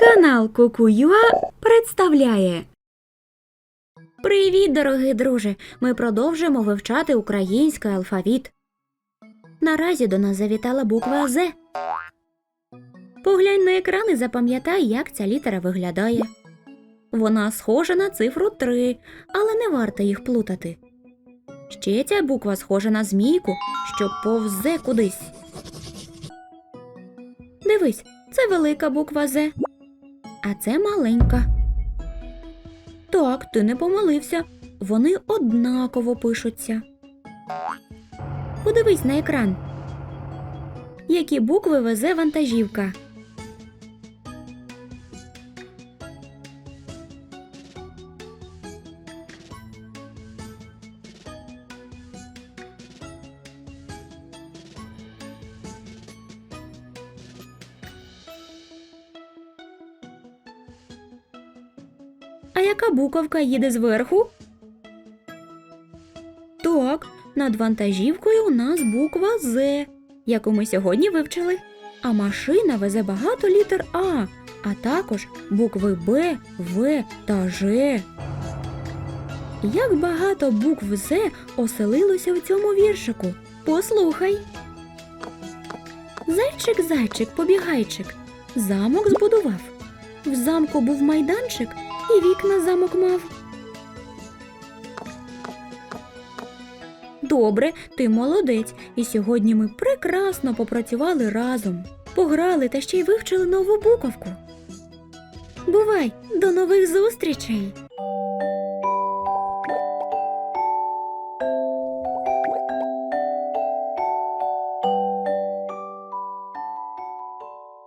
Канал Кукуюа представляє. Привіт, дорогий друже! Ми продовжуємо вивчати український алфавіт. Наразі до нас завітала буква З. Поглянь на екран і запам'ятай, як ця літера виглядає. Вона схожа на цифру 3, але не варто їх плутати. Ще ця буква схожа на змійку, що повзе кудись. Дивись, це велика буква З, а це маленька. Так, ти не помилився. Вони однаково пишуться. Подивись на екран. Які букви везе вантажівка? А яка буковка їде зверху? Так, над вантажівкою у нас буква З, яку ми сьогодні вивчили. А машина везе багато літер А, а також букви Б, В та Ж. Як багато букв З оселилося в цьому віршику? Послухай. Зайчик, зайчик, побігайчик, замок збудував. В замку був майданчик, і вікна замок мав. Добре, ти молодець, і сьогодні ми прекрасно попрацювали разом, пограли та ще й вивчили нову буковку. Бувай, до нових зустрічей!